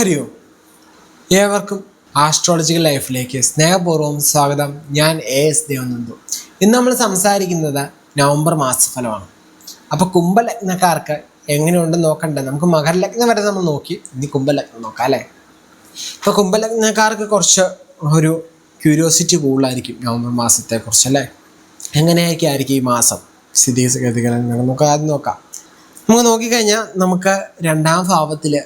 ഹരി ഓം ഏവർക്കും ആസ്ട്രോളജിക്കൽ ലൈഫിലേക്ക് സ്നേഹപൂർവം സ്വാഗതം. ഞാൻ എ എസ് ദേവനന്ദു. ഇന്ന് നമ്മൾ സംസാരിക്കുന്നത് നവംബർ മാസഫലമാണ്. അപ്പോൾ കുംഭലഗ്നക്കാർക്ക് എങ്ങനെയുണ്ടെന്ന് നോക്കണ്ടേ? നമുക്ക് മകരലഗ്നം വരെ നമ്മൾ നോക്കി ഇനി കുംഭലഗ്നം നോക്കാം അല്ലേ? ഇപ്പോൾ കുംഭലഗ്നക്കാർക്ക് കുറച്ച് ഒരു ക്യൂരിയോസിറ്റി കൂടുതലായിരിക്കും നവംബർ മാസത്തെക്കുറിച്ച് അല്ലേ? എങ്ങനെയൊക്കെ ആയിരിക്കും ഈ മാസം? സ്ഥിതിഗതികൾ നമുക്ക് ആദ്യം നോക്കാം. നമുക്ക് നോക്കിക്കഴിഞ്ഞാൽ നമുക്ക് രണ്ടാം ഭാവത്തിൽ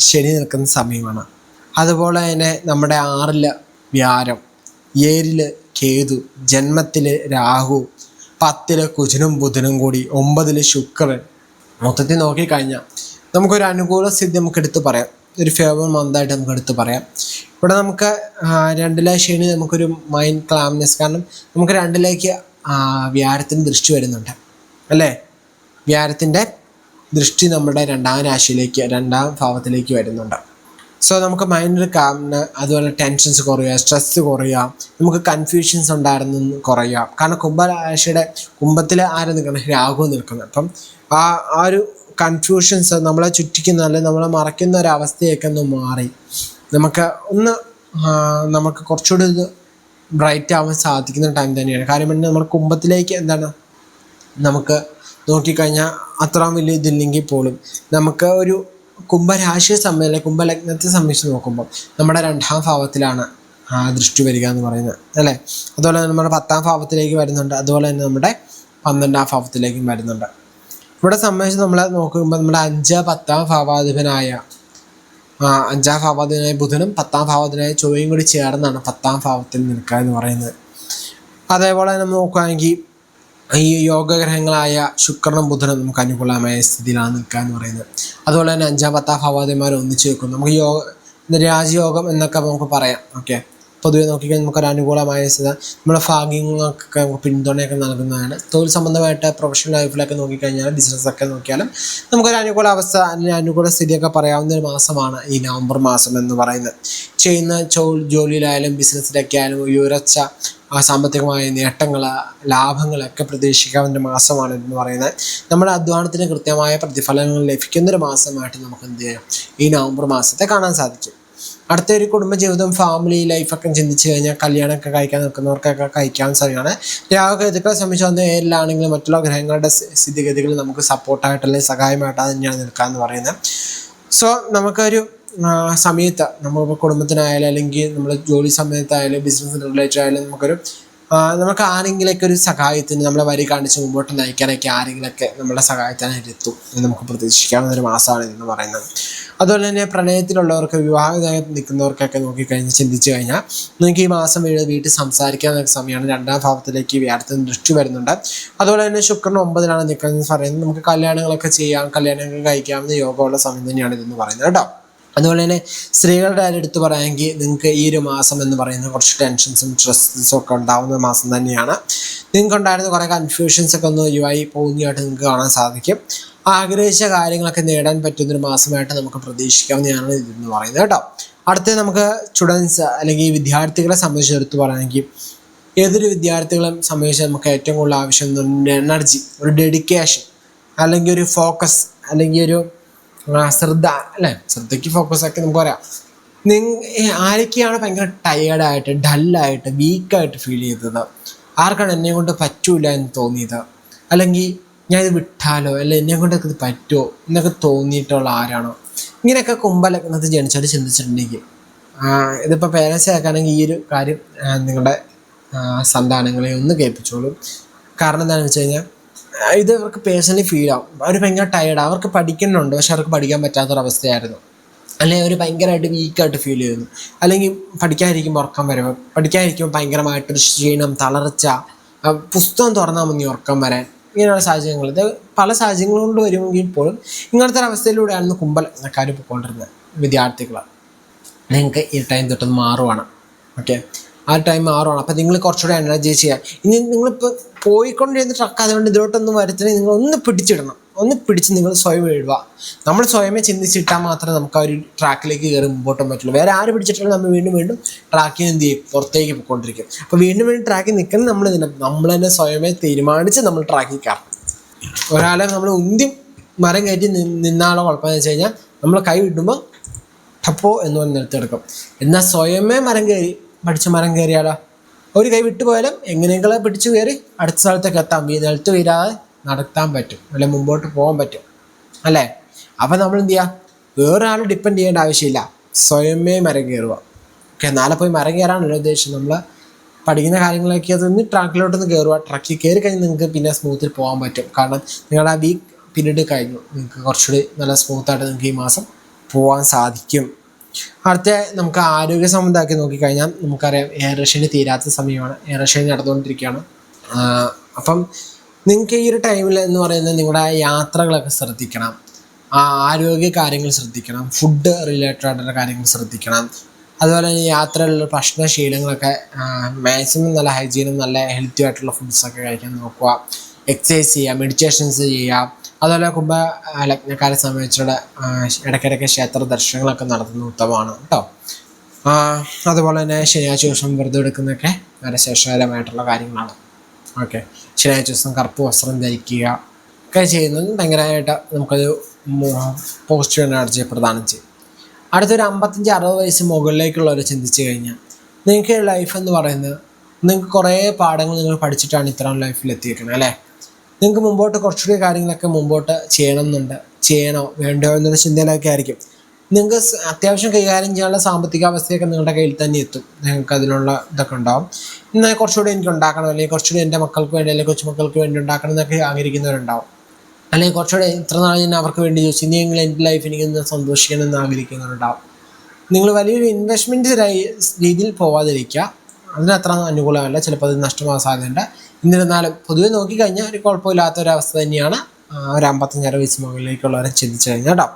ശനി നിൽക്കുന്ന സമയമാണ്. അതുപോലെ തന്നെ നമ്മുടെ ആറിൽ വ്യാരം ഏഴിൽ കേതു ജന്മത്തിൽ രാഹു പത്തിൽ കുജനും ബുധനും കൂടി ഒമ്പതിൽ ശുക്രൻ. മൊത്തത്തിൽ നോക്കിക്കഴിഞ്ഞാൽ നമുക്കൊരു അനുകൂല സ്ഥിതി നമുക്ക് എടുത്ത് പറയാം. ഒരു ഫേവർ മന്തായിട്ട് നമുക്ക് എടുത്ത് പറയാം. ഇവിടെ നമുക്ക് രണ്ടിലെ ശനി നമുക്കൊരു മൈൻഡ് ക്ലാംനെസ് കാരണം നമുക്ക് രണ്ടിലേക്ക് വ്യാരത്തിന് ദൃഷ്ടി വരുന്നുണ്ട്. അല്ലേ? വ്യാഴത്തിന്റെ ദൃഷ്ടി നമ്മുടെ രണ്ടാം രാശിയിലേക്ക് രണ്ടാം ഭാവത്തിലേക്ക് വരുന്നുണ്ട്. സോ നമുക്ക് മൈൻഡിൽ കാമിന് അതുപോലെ ടെൻഷൻസ് കുറയുക സ്ട്രെസ് കുറയുക നമുക്ക് കൺഫ്യൂഷൻസ് ഉണ്ടായിരുന്നു കുറയുക. കാരണം കുംഭരാശിയുടെ കുംഭത്തിൽ ആര് നിൽക്കണം? രാഹു നിൽക്കുന്നത്. അപ്പം ആ ആ ഒരു കൺഫ്യൂഷൻസ് നമ്മളെ ചുറ്റിക്കുന്ന അല്ലെങ്കിൽ നമ്മളെ മറയ്ക്കുന്ന ഒരു ഒന്ന് മാറി. നമുക്ക് ഒന്ന് നമുക്ക് കുറച്ചുകൂടി ഇത് ബ്രൈറ്റ് ആവാൻ സാധിക്കുന്ന ടൈം തന്നെയാണ്. കാര്യം നമ്മൾ കുംഭത്തിലേക്ക് എന്താണ്? നമുക്ക് നോക്കിക്കഴിഞ്ഞാൽ അത്ര വലിയ ഇതില്ലെങ്കിൽ പോലും നമുക്ക് ഒരു കുംഭരാശിയെ സംബന്ധിച്ച് കുംഭലഗ്നത്തെ സംബന്ധിച്ച് നോക്കുമ്പോൾ നമ്മുടെ രണ്ടാം ഭാവത്തിലാണ് ആ ദൃഷ്ടി വരിക എന്ന് പറയുന്നത് അല്ലേ? അതുപോലെ തന്നെ നമ്മുടെ പത്താം ഭാവത്തിലേക്ക് വരുന്നുണ്ട് അതുപോലെ തന്നെ നമ്മുടെ പന്ത്രണ്ടാം ഭാവത്തിലേക്കും വരുന്നുണ്ട്. ഇവിടെ സംബന്ധിച്ച് നമ്മൾ നോക്കുമ്പോൾ നമ്മുടെ അഞ്ച് പത്താം ഭാവാധിപനായ അഞ്ചാം ഭാവാധിപനായ ബുധനും പത്താം ഭാവാധിപനായ ചൊവ്വയും കൂടി ചേർന്നാണ് പത്താം ഭാവത്തിൽ നിൽക്കുക എന്ന് പറയുന്നത്. അതേപോലെ തന്നെ നോക്കുകയാണെങ്കിൽ ഈ യോഗഗ്രഹങ്ങളായ ശുക്രനും ബുധനും നമുക്ക് അനുകൂലമായ സ്ഥിതിയിലാണ് നിൽക്കുക എന്ന് പറയുന്നത്. അതുപോലെ തന്നെ അഞ്ചാം പത്താം ഭാവാദിമാരെ ഒന്നിച്ച് വെക്കും നമുക്ക് യോഗ രാജയോഗം എന്നൊക്കെ നമുക്ക് പറയാം. ഓക്കെ പൊതുവെ നോക്കിക്കഴിഞ്ഞാൽ നമുക്കൊരു അനുകൂലമായ സ്ഥിതി നമ്മുടെ ഭാഗ്യങ്ങൾക്കൊക്കെ പിന്തുണയൊക്കെ നൽകുന്നതാണ്. തൊഴിൽ സംബന്ധമായിട്ട് പ്രൊഫഷണൽ ലൈഫിലൊക്കെ നോക്കിക്കഴിഞ്ഞാൽ ബിസിനസ്സൊക്കെ നോക്കിയാലും നമുക്കൊരു അനുകൂല അവസ്ഥ അനുകൂല സ്ഥിതിയൊക്കെ പറയാവുന്ന ഒരു മാസമാണ് ഈ നവംബർ മാസം എന്ന് പറയുന്നത്. ചെയ്യുന്ന ജോലിയിലായാലും ബിസിനസ്സിലൊക്കെ ആയാലും ഉയർച്ച സാമ്പത്തികമായ നേട്ടങ്ങൾ ലാഭങ്ങളൊക്കെ പ്രതീക്ഷിക്കാവുന്ന മാസമാണ് എന്ന് പറയുന്നത്. നമ്മുടെ അധ്വാനത്തിന് കൃത്യമായ പ്രതിഫലങ്ങൾ ലഭിക്കുന്ന ഒരു മാസമായിട്ട് നമുക്ക് എന്ത് ചെയ്യാം? ഈ നവംബർ മാസത്തെ കാണാൻ സാധിക്കും. അടുത്ത ഒരു കുടുംബജീവിതം ഫാമിലി ലൈഫൊക്കെ ചിന്തിച്ചു കഴിഞ്ഞാൽ കല്യാണമൊക്കെ കഴിക്കാൻ നിൽക്കുന്നവർക്കൊക്കെ കഴിക്കാൻ സമയമാണ് രാഹുകേതുക്കളെ സംബന്ധിച്ച് വന്ന് ഏഴിലാണെങ്കിലും മറ്റുള്ള ഗ്രഹങ്ങളുടെ സ്ഥി- സ്ഥിതിഗതികൾ നമുക്ക് സപ്പോർട്ടായിട്ട് അല്ലെങ്കിൽ സഹായമായിട്ട് തന്നെയാണ് നിൽക്കുക എന്ന് പറയുന്നത്. സോ നമുക്കൊരു സമയത്ത് നമ്മളിപ്പോൾ കുടുംബത്തിനായാലും അല്ലെങ്കിൽ നമ്മൾ ജോലി സമയത്തായാലും ബിസിനസ് റിലേറ്റഡ് ആയാലും നമുക്കൊരു നമുക്ക് ആരെങ്കിലൊക്കെ ഒരു സഹായത്തിന് നമ്മളെ വരി കാണിച്ച് മുമ്പോട്ട് നയിക്കാനൊക്കെ ആരെങ്കിലൊക്കെ നമ്മളെ സഹായത്തിനായിട്ട് എത്തും എന്ന് നമുക്ക് പ്രതീക്ഷിക്കാവുന്ന ഒരു മാസമാണ് എന്ന് പറയുന്നത്. അതുപോലെ തന്നെ പ്രണയത്തിലുള്ളവർക്ക് വിവാഹമായി നിൽക്കുന്നവർക്കൊക്കെ നോക്കിക്കഴിഞ്ഞ് ചിന്തിച്ചു കഴിഞ്ഞാൽ നിങ്ങൾക്ക് ഈ മാസം വീട് വീട്ടിൽ സംസാരിക്കാവുന്ന സമയമാണ്. രണ്ടാം ഭാവത്തിലേക്ക് വ്യാഴത്തിന് ദൃഷ്ടി വരുന്നുണ്ട്. അതുപോലെ തന്നെ ശുക്രൻ ഒമ്പതിലാണ് നിൽക്കുന്നത് പറയുന്നത് നമുക്ക് കല്യാണങ്ങളൊക്കെ ചെയ്യാം കല്യാണങ്ങൾ കഴിക്കാവുന്ന യോഗമുള്ള സമയം തന്നെയാണ് ഇതെന്ന് പറയുന്നത് കേട്ടോ. അതുപോലെ തന്നെ സ്ത്രീകളുടെ കാര്യം എടുത്തു പറയുകയാണെങ്കിൽ നിങ്ങൾക്ക് ഈ ഒരു മാസം എന്ന് പറയുന്നത് കുറച്ച് ടെൻഷൻസും സ്ട്രെസ്സും ഒക്കെ ഉണ്ടാകുന്ന മാസം തന്നെയാണ്. നിങ്ങൾക്ക് ഉണ്ടായിരുന്ന കുറേ കൺഫ്യൂഷൻസ് ഒക്കെ ഒന്ന് ഒഴിവായി പോകുന്നതായിട്ട് നിങ്ങൾക്ക് കാണാൻ സാധിക്കും. ആഗ്രഹിച്ച കാര്യങ്ങളൊക്കെ നേടാൻ പറ്റുന്നൊരു മാസമായിട്ട് നമുക്ക് പ്രതീക്ഷിക്കാവുന്നതാണ് ഇതെന്ന് പറയുന്നത് കേട്ടോ. അടുത്ത നമുക്ക് സ്റ്റുഡൻസ് അല്ലെങ്കിൽ വിദ്യാർത്ഥികളെ സംബന്ധിച്ച് എടുത്തു പറയുകയാണെങ്കിൽ ഏതൊരു വിദ്യാർത്ഥികളെ സംബന്ധിച്ച് നമുക്ക് ഏറ്റവും കൂടുതൽ ആവശ്യം എനർജി ഒരു ഡെഡിക്കേഷൻ അല്ലെങ്കിൽ ഒരു ഫോക്കസ് അല്ലെങ്കിൽ ഒരു ശ്രദ്ധ അല്ലെ? ശ്രദ്ധയ്ക്ക് ഫോക്കസ് ആക്കി നമുക്ക് പറയാം നിങ്ങ ആരൊക്കെയാണ് ഭയങ്കര ടയേർഡായിട്ട് ഡല്ലായിട്ട് വീക്കായിട്ട് ഫീൽ ചെയ്തത്? ആർക്കാണ് എന്നെ കൊണ്ട് പറ്റൂല എന്ന് തോന്നിയത്? അല്ലെങ്കിൽ ഞാൻ ഇത് വിട്ടാലോ? അല്ലെ എന്നെ കൊണ്ടൊക്കെ ഇത് പറ്റുമോ എന്നൊക്കെ തോന്നിയിട്ടുള്ള ആരാണോ? ഇങ്ങനെയൊക്കെ കുമ്പലക്കുന്നത് ജനിച്ചവർ ചിന്തിച്ചിട്ടുണ്ടെങ്കിൽ ഇതിപ്പോൾ പേരൻസ് ആക്കാണെങ്കിൽ ഈ ഒരു കാര്യം നിങ്ങളുടെ സന്താനങ്ങളെ ഒന്ന് കേൾപ്പിച്ചോളൂ. കാരണം എന്താണെന്ന് വെച്ച് കഴിഞ്ഞാൽ ഇത് അവർക്ക് പേഴ്സണലി ഫീൽ ആവും. അവർ ഭയങ്കര ടയർഡ് അവർക്ക് പഠിക്കുന്നുണ്ട്. പക്ഷെ അവർക്ക് പഠിക്കാൻ പറ്റാത്തൊരവസ്ഥയായിരുന്നു. അല്ലെങ്കിൽ അവർ ഭയങ്കരമായിട്ട് വീക്കായിട്ട് ഫീൽ ചെയ്യുന്നു. അല്ലെങ്കിൽ പഠിക്കാതിരിക്കുമ്പോൾ ഉറക്കം വരവ് പഠിക്കാതിരിക്കുമ്പോൾ ഭയങ്കരമായിട്ടൊരു ക്ഷീണം തളർച്ച പുസ്തകം തുറന്നാൽ മതി ഉറക്കം വരാൻ. ഇങ്ങനെയുള്ള സാഹചര്യങ്ങൾ. ഇത് പല സാഹചര്യങ്ങൾ കൊണ്ട് വരുമെങ്കിൽ പോലും ഇങ്ങനത്തെ ഒരു അവസ്ഥയിലൂടെയാണ് കുമ്പലക്കാർ പോയിക്കൊണ്ടിരുന്നത് വിദ്യാർത്ഥികൾ നിങ്ങൾക്ക് ഈ ടൈം തൊട്ടൊന്ന് മാറുവാണ്. ഓക്കെ ആ ടൈം മാറുവാണ്. അപ്പം നിങ്ങൾ കുറച്ചുകൂടെ എനർജി ചെയ്യാം. ഇനി നിങ്ങളിപ്പോൾ പോയിക്കൊണ്ടിരുന്ന ട്രക്ക് അതുകൊണ്ട് ഇതിലോട്ടൊന്നും വരുത്തണേ നിങ്ങൾ ഒന്ന് പിടിച്ചിടണം. ഒന്ന് പിടിച്ച് നിങ്ങൾ സ്വയം എഴുതുക. നമ്മൾ സ്വയമേ ചിന്തിച്ചിട്ടാൽ മാത്രമേ നമുക്ക് ആ ഒരു ട്രാക്കിലേക്ക് കയറി മുമ്പോട്ടും പറ്റുള്ളൂ വേറെ ആര് പിടിച്ചിട്ടാലും നമ്മൾ വീണ്ടും വീണ്ടും ട്രാക്കിൽ എന്ത് ചെയ്യും? പുറത്തേക്ക് പോയിക്കൊണ്ടിരിക്കും. അപ്പോൾ വീണ്ടും വീണ്ടും ട്രാക്കിൽ നിൽക്കണം നമ്മൾ ഇതിനെ നമ്മൾ തന്നെ സ്വയമേ തീരുമാനിച്ച് നമ്മൾ ട്രാക്കിൽ കയറണം. ഒരാളെ നമ്മൾ ഉന്തി മരം കയറ്റി നിന്നാളോ കുഴപ്പമെന്ന് വെച്ച് കഴിഞ്ഞാൽ നമ്മൾ കൈ വിടുമ്പോൾ ടപ്പോ എന്ന് പറഞ്ഞ് നിർത്തിയെടുക്കും എന്നാൽ സ്വയമേ മരം കയറി പഠിച്ച് മരം കയറിയാലോ? ഒരു കൈ വിട്ടുപോയാലും എങ്ങനെയെങ്കിലും പിടിച്ചു കയറി അടുത്ത സ്ഥലത്തേക്ക് എത്താം. ഈ നിലത്ത് വീരാതെ നടത്താൻ പറ്റും. അല്ലെ മുമ്പോട്ട് പോകാൻ പറ്റും. അല്ലേ? അപ്പം നമ്മൾ എന്ത് ചെയ്യുക വേറെ ആൾ ഡിപ്പെൻഡ് ചെയ്യേണ്ട ആവശ്യമില്ല. സ്വയമേ മരം കയറുക. ഓക്കെ നാളെ പോയി മരം കയറാണല്ലോ ഉദ്ദേശം. നമ്മൾ പഠിക്കുന്ന കാര്യങ്ങളൊക്കെ അതൊന്ന് ട്രാക്കിലോട്ടൊന്ന് കയറുക. ട്രക്കിൽ കയറി കഴിഞ്ഞ് നിങ്ങൾക്ക് പിന്നെ സ്മൂത്തിൽ പോകാൻ പറ്റും. കാരണം നിങ്ങൾ ആ വീക്ക് പീരീഡ് കഴിഞ്ഞു. നിങ്ങൾക്ക് കുറച്ചുകൂടി നല്ല സ്മൂത്തായിട്ട് നിങ്ങൾക്ക് ഈ മാസം പോകാൻ സാധിക്കും. അടുത്ത നമുക്ക് ആരോഗ്യ സംബന്ധമാക്കി നോക്കിക്കഴിഞ്ഞാൽ നമുക്കറിയാം എയർ റഷ്യന് തീരാത്ത സമയമാണ്. എയർ റഷ്യൻ നടന്നുകൊണ്ടിരിക്കുകയാണ്. അപ്പം നിങ്ങൾക്ക് ഈ ഒരു ടൈമിൽ എന്ന് പറയുന്നത് നിങ്ങളുടെ യാത്രകളൊക്കെ ശ്രദ്ധിക്കണം. ആരോഗ്യ കാര്യങ്ങൾ ശ്രദ്ധിക്കണം. ഫുഡ് റിലേറ്റഡ് ആയിട്ടുള്ള കാര്യങ്ങൾ ശ്രദ്ധിക്കണം. അതുപോലെ തന്നെ യാത്രയിലുള്ള ഭക്ഷണശീലങ്ങളൊക്കെ മാക്സിമം നല്ല ഹൈജീനും നല്ല ഹെൽത്തി ആയിട്ടുള്ള ഫുഡ്സൊക്കെ കഴിക്കാൻ നോക്കുക. എക്സസൈസ് ചെയ്യുക മെഡിറ്റേഷൻസ് ചെയ്യുക. അതുപോലെ കുംഭ ആ, ലഗ്നക്കാരെ സംബന്ധിച്ചുള്ള ഇടയ്ക്കിടയ്ക്ക് ക്ഷേത്ര ദർശനങ്ങളൊക്കെ നടത്തുന്ന ഉത്തമമാണ് കേട്ടോ. അതുപോലെ തന്നെ ശനിയാഴ്ച ദിവസം വെറുതെ എടുക്കുന്നതൊക്കെ വളരെ ശേഷകരമായിട്ടുള്ള കാര്യങ്ങളാണ്. ഓക്കെ. ശനിയാഴ്ച ദിവസം കറുപ്പ് വസ്ത്രം ധരിക്കുക ഒക്കെ ചെയ്യുന്നത് ഭയങ്കരമായിട്ട് നമുക്കൊരു പോസിറ്റീവ് എനർജി പ്രദാനം ചെയ്യും. അടുത്തൊരു അമ്പത്തഞ്ച് അറുപത് വയസ്സ് മുകളിലേക്കുള്ളവർ ചിന്തിച്ചു കഴിഞ്ഞാൽ നിങ്ങൾക്ക് ലൈഫ് എന്ന് പറയുന്നത് നിങ്ങൾക്ക് കുറേ പാഠങ്ങൾ നിങ്ങൾ പഠിച്ചിട്ടാണ് ഇത്രയും ലൈഫിൽ എത്തിയിരിക്കുന്നത് അല്ലേ? നിങ്ങൾക്ക് മുമ്പോട്ട് കുറച്ചുകൂടി കാര്യങ്ങളൊക്കെ മുമ്പോട്ട് ചെയ്യണം എന്നുണ്ട് ചെയ്യണോ വേണ്ടോ എന്നൊരു ചിന്തയിലൊക്കെ ആയിരിക്കും. നിങ്ങൾക്ക് അത്യാവശ്യം കൈകാര്യം ചെയ്യാനുള്ള സാമ്പത്തിക അവസ്ഥയൊക്കെ നിങ്ങളുടെ കയ്യിൽ തന്നെ എത്തും. നിങ്ങൾക്ക് അതിനുള്ള ഇതൊക്കെ ഉണ്ടാവും. എന്നാൽ കുറച്ചുകൂടി എനിക്ക് ഉണ്ടാക്കണം അല്ലെങ്കിൽ കുറച്ചുകൂടി എന്റെ മക്കൾക്ക് വേണ്ടി അല്ലെങ്കിൽ കൊച്ചുമക്കൾക്ക് വേണ്ടി ഉണ്ടാക്കണം എന്നൊക്കെ ആഗ്രഹിക്കുന്നവരുണ്ടാവും. അല്ലെങ്കിൽ കുറച്ചുകൂടി ഇത്ര നാൾ ഞാൻ അവർക്ക് വേണ്ടി ചോദിച്ചു ഇനിയെങ്കിലും എന്റെ ലൈഫ് എനിക്ക് സന്തോഷിക്കണം എന്ന് ആഗ്രഹിക്കുന്നവരുണ്ടാവും. നിങ്ങൾ വലിയൊരു ഇൻവെസ്റ്റ്മെന്റ് രീതിയിൽ പോവാതിരിക്കുക. അതിന് അത്ര അനുകൂലമല്ല. ചിലപ്പോൾ അത് നഷ്ടമാകാൻ സാധ്യതയുണ്ട്. എന്നിരുന്നാലും പൊതുവെ നോക്കിക്കഴിഞ്ഞാൽ ഒരു കുഴപ്പമില്ലാത്ത ഒരു അവസ്ഥ തന്നെയാണ് ഒരു അമ്പത്തഞ്ചര വയസ്സ് മുകളിലേക്കുള്ളവരെ ചിന്തിച്ചു കഴിഞ്ഞാൽ കേട്ടോ.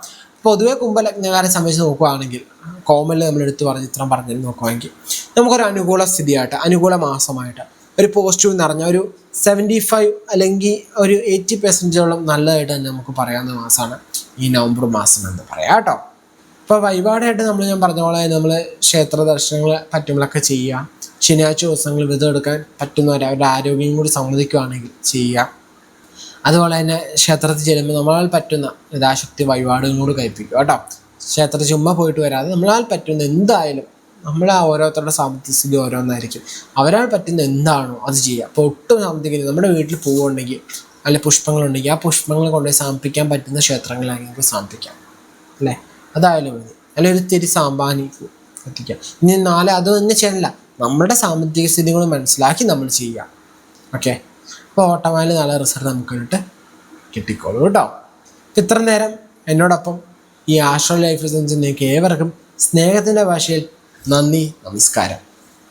പൊതുവെ കുംഭലഗ്നകാരെ സംബന്ധിച്ച് നോക്കുകയാണെങ്കിൽ കോമനിൽ നമ്മൾ എടുത്തു പറഞ്ഞ് ഇത്രയും പറഞ്ഞു നോക്കുകയാണെങ്കിൽ നമുക്കൊരു അനുകൂല സ്ഥിതിയായിട്ട് അനുകൂല മാസമായിട്ട് ഒരു പോസിറ്റീവ് നിറഞ്ഞ ഒരു സെവന്റി ഫൈവ് അല്ലെങ്കിൽ ഒരു എയ്റ്റി പെർസെന്റോളം നല്ലതായിട്ട് തന്നെ നമുക്ക് പറയാവുന്ന മാസമാണ് ഈ നവംബർ മാസം എന്ന് പറയാം കേട്ടോ. ഇപ്പോൾ വഴിപാടായിട്ട് നമ്മൾ ഞാൻ പറഞ്ഞ പോലെ നമ്മൾ ക്ഷേത്ര ദർശനങ്ങൾ പറ്റുമ്പോഴൊക്കെ ചെയ്യുക. ശനിയാഴ്ച ദിവസങ്ങൾ വ്രതം എടുക്കാൻ പറ്റുന്നവർ അവരുടെ ആരോഗ്യം കൂടി സമ്മതിക്കുകയാണെങ്കിൽ ചെയ്യാം അതുപോലെ തന്നെ ക്ഷേത്രത്തിൽ ചെല്ലുമ്പോൾ നമ്മളാൽ പറ്റുന്ന യഥാശക്തി വഴിപാടും കൂടി കഴിപ്പിക്കുക കേട്ടോ. ക്ഷേത്രത്തിൽ ചുമ്മാ പോയിട്ട് വരാതെ നമ്മളാൽ പറ്റുന്ന എന്തായാലും നമ്മളെ ഓരോരുത്തരുടെ സാമ്പത്തിക ഓരോന്നായിരിക്കും. അവരാൽ പറ്റുന്ന എന്താണോ അത് ചെയ്യുക. അപ്പോൾ ഒട്ടും സാമ്പത്തികം നമ്മുടെ വീട്ടിൽ പൂവുണ്ടെങ്കിൽ അല്ലെങ്കിൽ പുഷ്പങ്ങളുണ്ടെങ്കിൽ ആ പുഷ്പങ്ങൾ കൊണ്ടുപോയി സമർപ്പിക്കാൻ പറ്റുന്ന ക്ഷേത്രങ്ങളിലാണെങ്കിൽ നമുക്ക് അല്ലേ? അതായാലും മതി. അല്ലെങ്കിൽ ഒരു തിരി സാമ്പാനി എത്തിക്കാം. ഇനി നാളെ അത് തന്നെ ചെയ്യണില്ല. നമ്മുടെ സാമ്പത്തിക സ്ഥിതി കൂടെ മനസ്സിലാക്കി നമ്മൾ ചെയ്യുക. ഓക്കെ അപ്പോൾ ഓട്ടോമാറ്റിക് നല്ല റിസൾട്ട് നമുക്ക് കിട്ട് കിട്ടിക്കോളൂ കേട്ടോ. ഇത്ര നേരം എന്നോടൊപ്പം ഈ ആശ്രോ ലൈഫ് നിങ്ങൾക്ക് ഏവർക്കും സ്നേഹത്തിന്റെ ഭാഷയിൽ നന്ദി നമസ്കാരം.